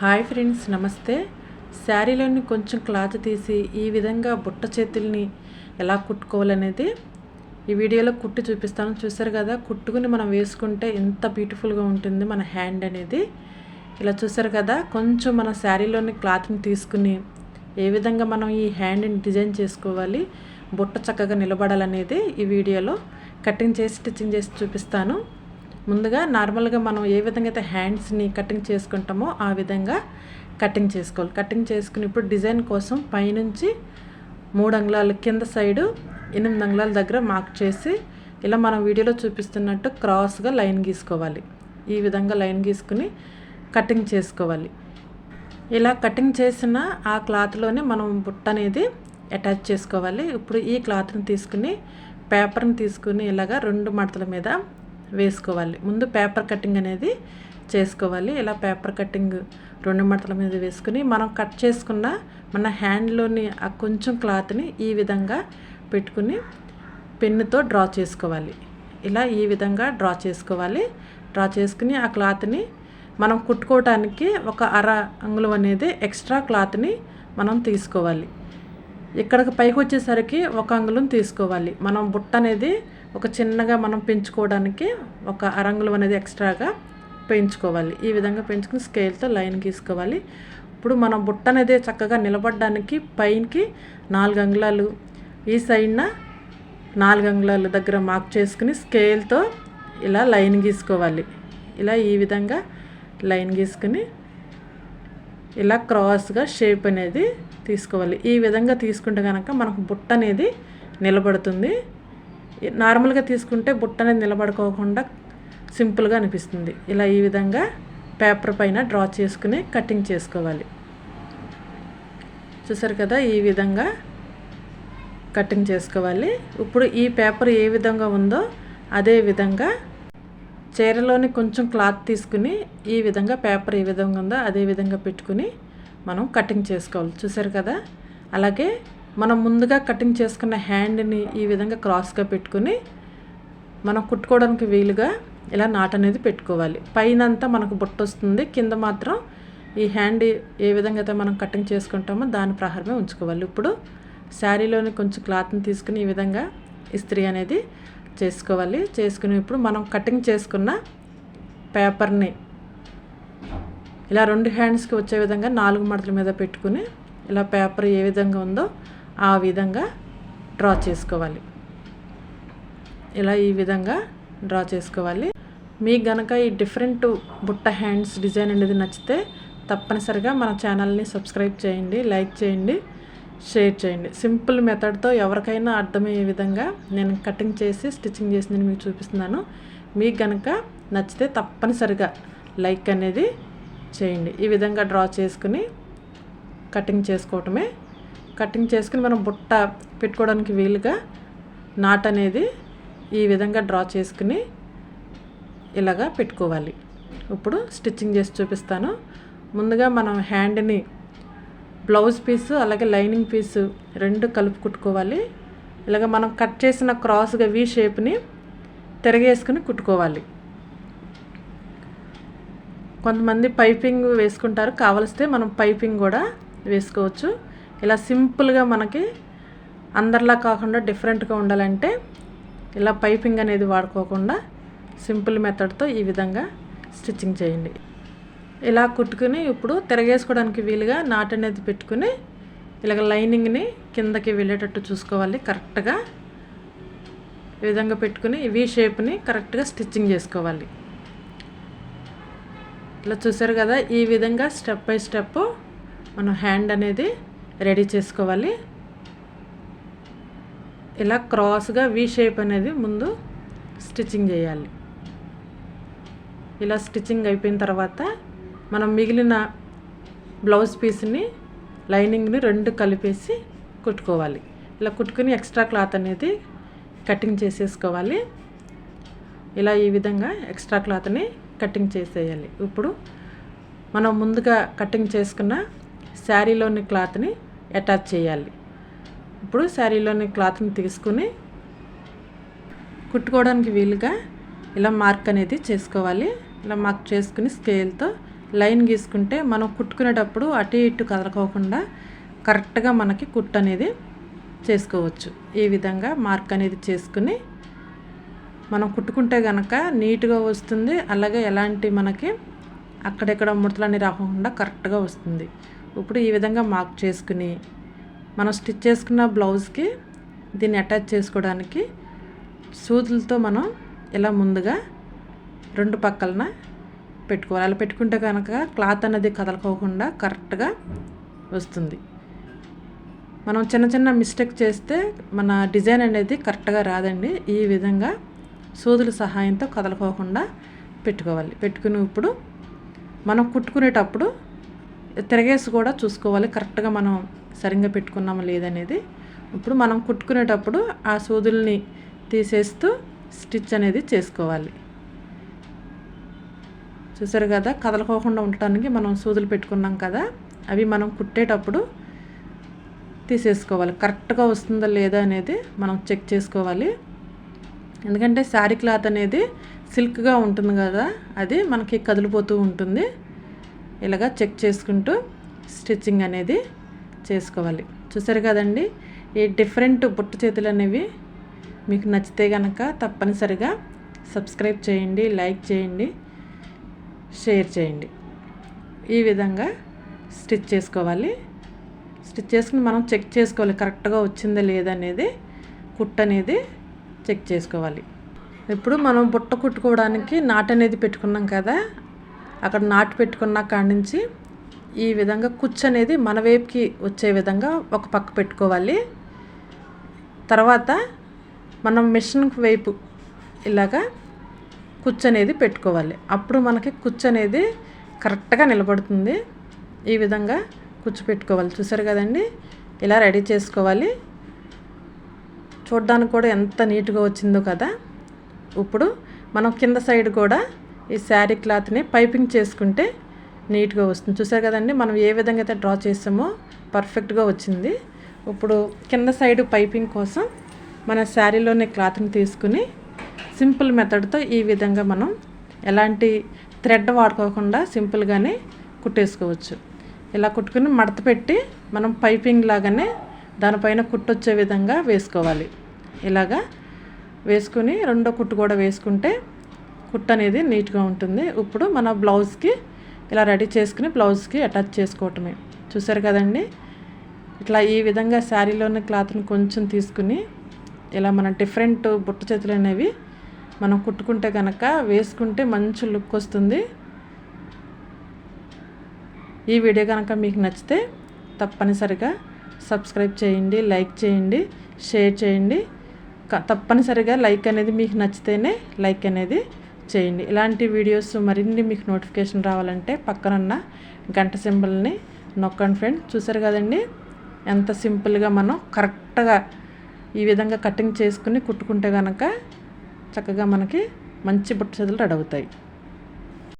Hi friends నమస్తే. శారీలోని కొంచెం cloth తీసి ఈ విధంగా బుట్ట చేతుల్ని ఎలా కుట్టుకోవాలనేది ఈ వీడియోలో కుట్టి చూపిస్తాను. చూసారు కదా కుట్టుకుని మనం వేసుకుంటే ఎంత బ్యూటిఫుల్గా ఉంటుంది మన హ్యాండ్ అనేది. ఇలా చూసారు కదా కొంచెం మన శారీలోని క్లాత్ని తీసుకుని ఏ విధంగా మనం ఈ హ్యాండ్ని డిజైన్ చేసుకోవాలి బుట్ట చక్కగా నిలబడాలనేది ఈ వీడియోలో. కటింగ్ చేసి స్టిచ్చింగ్ చేసి చూపిస్తాను. ముందుగా నార్మల్గా మనం ఏ విధంగా అయితే హ్యాండ్స్ని కటింగ్ చేసుకుంటామో ఆ విధంగా కటింగ్ చేసుకోవాలి. కటింగ్ చేసుకుని ఇప్పుడు డిజైన్ కోసం పైనుంచి మూడు అంగుళాల కింద సైడు ఎనిమిది అంగుళాల దగ్గర మార్క్ చేసి ఇలా మనం వీడియోలో చూపిస్తున్నట్టు క్రాస్గా లైన్ గీసుకోవాలి. ఈ విధంగా లైన్ గీసుకుని కటింగ్ చేసుకోవాలి. ఇలా కటింగ్ చేసిన ఆ క్లాత్లోనే మనం బుట్ట అనేది అటాచ్ చేసుకోవాలి. ఇప్పుడు ఈ క్లాత్ని తీసుకుని పేపర్ని తీసుకుని ఇలాగా రెండు మడతల మీద వేసుకోవాలి. ముందు పేపర్ కటింగ్ అనేది చేసుకోవాలి. ఇలా పేపర్ కటింగ్ రెండు మడతల మీద వేసుకుని మనం కట్ చేసుకున్న మన హ్యాండ్లోని ఆ కొంచెం క్లాత్ని ఈ విధంగా పెట్టుకుని పెన్నుతో డ్రా చేసుకోవాలి. ఇలా ఈ విధంగా డ్రా చేసుకోవాలి. డ్రా చేసుకుని ఆ క్లాత్ని మనం కుట్టుకోవటానికి ఒక అర అంగుళం అనేది ఎక్స్ట్రా క్లాత్ని మనం తీసుకోవాలి. ఇక్కడికి పైకి వచ్చేసరికి ఒక అంగుళం తీసుకోవాలి. మనం బుట్ట అనేది ఒక చిన్నగా మనం పెంచుకోవడానికి ఒక అరంగులం అనేది ఎక్స్ట్రాగా పెంచుకోవాలి. ఈ విధంగా పెంచుకుని స్కేల్తో లైన్ గీసుకోవాలి. ఇప్పుడు మనం బుట్ట అనేది చక్కగా నిలబడడానికి పైకి నాలుగు అంగుళాలు ఈ సైడ్న నాలుగు అంగుళాల దగ్గర మార్క్ చేసుకుని స్కేల్తో ఇలా లైన్ గీసుకోవాలి. ఇలా ఈ విధంగా లైన్ గీసుకుని ఇలా క్రాస్గా షేప్ అనేది తీసుకోవాలి. ఈ విధంగా తీసుకుంటే కనుక మనకు బుట్ట అనేది నిలబడుతుంది. నార్మల్గా తీసుకుంటే బుట్ట అనేది నిలబడుకోకుండా సింపుల్గా అనిపిస్తుంది. ఇలా ఈ విధంగా పేపర్ పైన డ్రా చేసుకుని కటింగ్ చేసుకోవాలి. చూసారు కదా ఈ విధంగా కటింగ్ చేసుకోవాలి. ఇప్పుడు ఈ పేపర్ ఏ విధంగా ఉందో అదే విధంగా చీరలోని కొంచెం క్లాత్ తీసుకుని ఈ విధంగా పేపర్ ఏ విధంగా ఉందో అదే విధంగా పెట్టుకుని మనం కటింగ్ చేసుకోవాలి. చూసారు కదా? అలాగే మనం ముందుగా కటింగ్ చేసుకున్న హ్యాండ్ని ఈ విధంగా క్రాస్గా పెట్టుకుని మనం కుట్టుకోవడానికి వీలుగా ఇలా నాట్ అనేది పెట్టుకోవాలి. పైన అంతా మనకు బుట్ట వస్తుంది. కింద మాత్రం ఈ హ్యాండ్ ఏ విధంగా అయితే మనం కటింగ్ చేసుకుంటామో దాని ప్రహారమే ఉంచుకోవాలి. ఇప్పుడు శారీలోని కొంచెం క్లాత్ని తీసుకుని ఈ విధంగా ఇస్త్రీ అనేది చేసుకోవాలి. చేసుకుని ఇప్పుడు మనం కటింగ్ చేసుకున్న పేపర్ని ఇలా రెండు హ్యాండ్స్కి వచ్చే విధంగా నాలుగు మడతల మీద పెట్టుకుని ఇలా పేపర్ ఏ విధంగా ఉందో ఆ విధంగా డ్రా చేసుకోవాలి. ఇలా ఈ విధంగా డ్రా చేసుకోవాలి. మీకు గనక ఈ డిఫరెంట్ బుట్ట హ్యాండ్స్ డిజైన్ అనేది నచ్చితే తప్పనిసరిగా మన ఛానల్ని సబ్స్క్రైబ్ చేయండి లైక్ చేయండి షేర్ చేయండి. సింపుల్ మెథడ్తో ఎవరికైనా అర్థమయ్యే విధంగా నేను కటింగ్ చేసి స్టిచ్చింగ్ చేసి నేను మీకు చూపిస్తున్నాను. మీకు కనుక నచ్చితే తప్పనిసరిగా లైక్ అనేది చేయండి. ఈ విధంగా డ్రా చేసుకుని కటింగ్ చేసుకోవటమే కటింగ్ చేసుకుని మనం బుట్ట పెట్టుకోవడానికి వీలుగా నాట్ అనేది ఈ విధంగా డ్రా చేసుకుని ఇలాగా పెట్టుకోవాలి. ఇప్పుడు స్టిచ్చింగ్ చేసి చూపిస్తాను. ముందుగా మనం హ్యాండ్ని బ్లౌజ్ పీసు అలాగే లైనింగ్ పీసు రెండు కలుపు కుట్టుకోవాలి. ఇలాగ మనం కట్ చేసిన క్రాస్గా వి షేప్ని తిరగేసుకుని కుట్టుకోవాలి. కొంతమంది పైపింగ్ వేసుకుంటారు. కావలిస్తే మనం పైపింగ్ కూడా వేసుకోవచ్చు. ఇలా సింపుల్గా మనకి అందరిలా కాకుండా డిఫరెంట్గా ఉండాలంటే ఇలా పైపింగ్ అనేది వాడుకోకుండా సింపుల్ మెథడ్తో ఈ విధంగా స్టిచ్చింగ్ చేయండి. ఇలా కుట్టుకుని ఇప్పుడు తిరగేసుకోవడానికి వీలుగా నాట్ అనేది పెట్టుకుని ఇలాగ లైనింగ్ని కిందకి వెళ్ళేటట్టు చూసుకోవాలి. కరెక్ట్గా ఈ విధంగా పెట్టుకుని వీ షేప్ని కరెక్ట్గా స్టిచ్చింగ్ చేసుకోవాలి. ఇలా చూసారు కదా ఈ విధంగా స్టెప్ బై స్టెప్ మనం హ్యాండ్ అనేది రెడీ చేసుకోవాలి. ఇలా క్రాస్గా వి షేప్ అనేది ముందు స్టిచ్చింగ్ చేయాలి. ఇలా స్టిచ్చింగ్ అయిపోయిన తర్వాత మనం మిగిలిన బ్లౌజ్ పీస్ని లైనింగ్ని రెండు కలిపేసి కుట్టుకోవాలి. ఇలా కుట్టుకుని ఎక్స్ట్రా క్లాత్ అనేది కటింగ్ చేసేసుకోవాలి. ఇలా ఈ విధంగా ఎక్స్ట్రా క్లాత్ని కటింగ్ చేసేయాలి. ఇప్పుడు మనం ముందుగా కటింగ్ చేసుకున్న శారీలోని క్లాత్ని అటాచ్ చేయాలి. ఇప్పుడు శారీలోని క్లాత్ని తీసుకుని కుట్టుకోవడానికి వీలుగా ఇలా మార్క్ అనేది చేసుకోవాలి. ఇలా మార్క్ చేసుకుని స్కేల్తో లైన్ గీసుకుంటే మనం కుట్టుకునేటప్పుడు అటు ఇటు కదలకోకుండా కరెక్ట్గా మనకి కుట్టు అనేది చేసుకోవచ్చు. ఈ విధంగా మార్క్ అనేది చేసుకుని మనం కుట్టుకుంటే కనుక నీట్గా వస్తుంది. అలాగే ఎలాంటి మనకి అక్కడెక్కడ ముడతలన్నీ రాకుండా కరెక్ట్గా వస్తుంది. ఇప్పుడు ఈ విధంగా మార్క్ చేసుకుని మనం స్టిచ్ చేసుకున్న బ్లౌజ్కి దీన్ని అటాచ్ చేసుకోవడానికి సూదులతో మనం ఇలా ముందుగా రెండు పక్కలన పెట్టుకోవాలి. అలా పెట్టుకుంటే కనుక క్లాత్ అనేది కదలకోకుండా కరెక్ట్గా వస్తుంది. మనం చిన్న చిన్న మిస్టేక్ చేస్తే మన డిజైన్ అనేది కరెక్ట్గా రాదండి. ఈ విధంగా సూదుల సహాయంతో కదలకోకుండా పెట్టుకోవాలి. పెట్టుకుని ఇప్పుడు మనం కుట్టుకునేటప్పుడు తిరగేసి కూడా చూసుకోవాలి. కరెక్ట్గా మనం సరిగ్గా పెట్టుకున్నామా లేదనేది. ఇప్పుడు మనం కుట్టుకునేటప్పుడు ఆ సూదుల్ని తీసేస్తూ స్టిచ్ అనేది చేసుకోవాలి. చూసారు కదా? కదలకోకుండా ఉండటానికి మనం సూదులు పెట్టుకున్నాం కదా? అవి మనం కుట్టేటప్పుడు తీసేసుకోవాలి. కరెక్ట్గా వస్తుందా లేదా అనేది మనం చెక్ చేసుకోవాలి. ఎందుకంటే శారీ క్లాత్ అనేది సిల్క్గా ఉంటుంది కదా? అది మనకి కదిలిపోతూ ఉంటుంది. ఇలాగా చెక్ చేసుకుంటూ స్టిచ్చింగ్ అనేది చేసుకోవాలి. చూసారు కదండి? ఈ డిఫరెంట్ బుట్ట చేతులు అనేవి మీకు నచ్చితే కనుక తప్పనిసరిగా సబ్స్క్రైబ్ చేయండి లైక్ చేయండి షేర్ చేయండి. ఈ విధంగా స్టిచ్ చేసుకోవాలి. స్టిచ్ చేసుకుని మనం చెక్ చేసుకోవాలి కరెక్ట్గా వచ్చిందా లేదా అనేది కుట్ అనేది చెక్ చేసుకోవాలి. ఇప్పుడు మనం బుట్ట కుట్టుకోవడానికి నాట్ అనేది పెట్టుకున్నాం కదా? అక్కడ నాటు పెట్టుకున్న కాడి నుంచి ఈ విధంగా కుచ్చు అనేది మన వైపుకి వచ్చే విధంగా ఒక పక్క పెట్టుకోవాలి. తర్వాత మనం మిషన్ వైపు ఇలాగా కుచ్చు అనేది పెట్టుకోవాలి. అప్పుడు మనకి కుచ్చు అనేది కరెక్ట్గా నిలబడుతుంది. ఈ విధంగా కుచ్చు పెట్టుకోవాలి. చూసారు కదండి? ఇలా రెడీ చేసుకోవాలి. చూడ్డానికి కూడా ఎంత నీట్గా వచ్చిందో కదా. ఇప్పుడు మనం కింద సైడ్ కూడా ఈ శారీ క్లాత్ని పైపింగ్ చేసుకుంటే నీట్గా వస్తుంది. చూసారు కదండి మనం ఏ విధంగా అయితే డ్రా చేసామో పర్ఫెక్ట్గా వచ్చింది. ఇప్పుడు కింద సైడ్ పైపింగ్ కోసం మన శారీలోని క్లాత్ని తీసుకుని సింపుల్ మెథడ్తో ఈ విధంగా మనం ఎలాంటి థ్రెడ్ వాడుకోకుండా సింపుల్గానే కుట్టేసుకోవచ్చు. ఇలా కుట్టుకుని మడత పెట్టి మనం పైపింగ్ లాగానే దానిపైన కుట్టొచ్చే విధంగా వేసుకోవాలి. ఇలాగా వేసుకుని రెండో కుట్టు కూడా వేసుకుంటే కుట్టు అనేది నీట్గా ఉంటుంది. ఇప్పుడు మన బ్లౌజ్కి ఇలా రెడీ చేసుకుని బ్లౌజ్కి అటాచ్ చేసుకోవటమే. చూసారు కదండి? ఇట్లా ఈ విధంగా శారీలోని క్లాత్ని కొంచెం తీసుకుని ఇలా మన డిఫరెంట్ బుట్ట చేతులు అనేవి మనం కుట్టుకుంటే కనుక వేసుకుంటే మంచి లుక్ వస్తుంది. ఈ వీడియో కనుక మీకు నచ్చితే తప్పనిసరిగా సబ్స్క్రైబ్ చేయండి లైక్ చేయండి షేర్ చేయండి. తప్పనిసరిగా లైక్ అనేది మీకు నచ్చితేనే లైక్ అనేది చేయండి. ఇలాంటి వీడియోస్ మరిన్ని మీకు నోటిఫికేషన్ రావాలంటే పక్కనున్న గంట సింబల్ని నొక్కండి ఫ్రెండ్ చూసారు కదండి? ఎంత సింపుల్గా మనం కరెక్ట్గా ఈ విధంగా కటింగ్ చేసుకుని కుట్టుకుంటే కనుక చక్కగా మనకి మంచి బుట్ట చేతులు రెడీ అవుతాయి.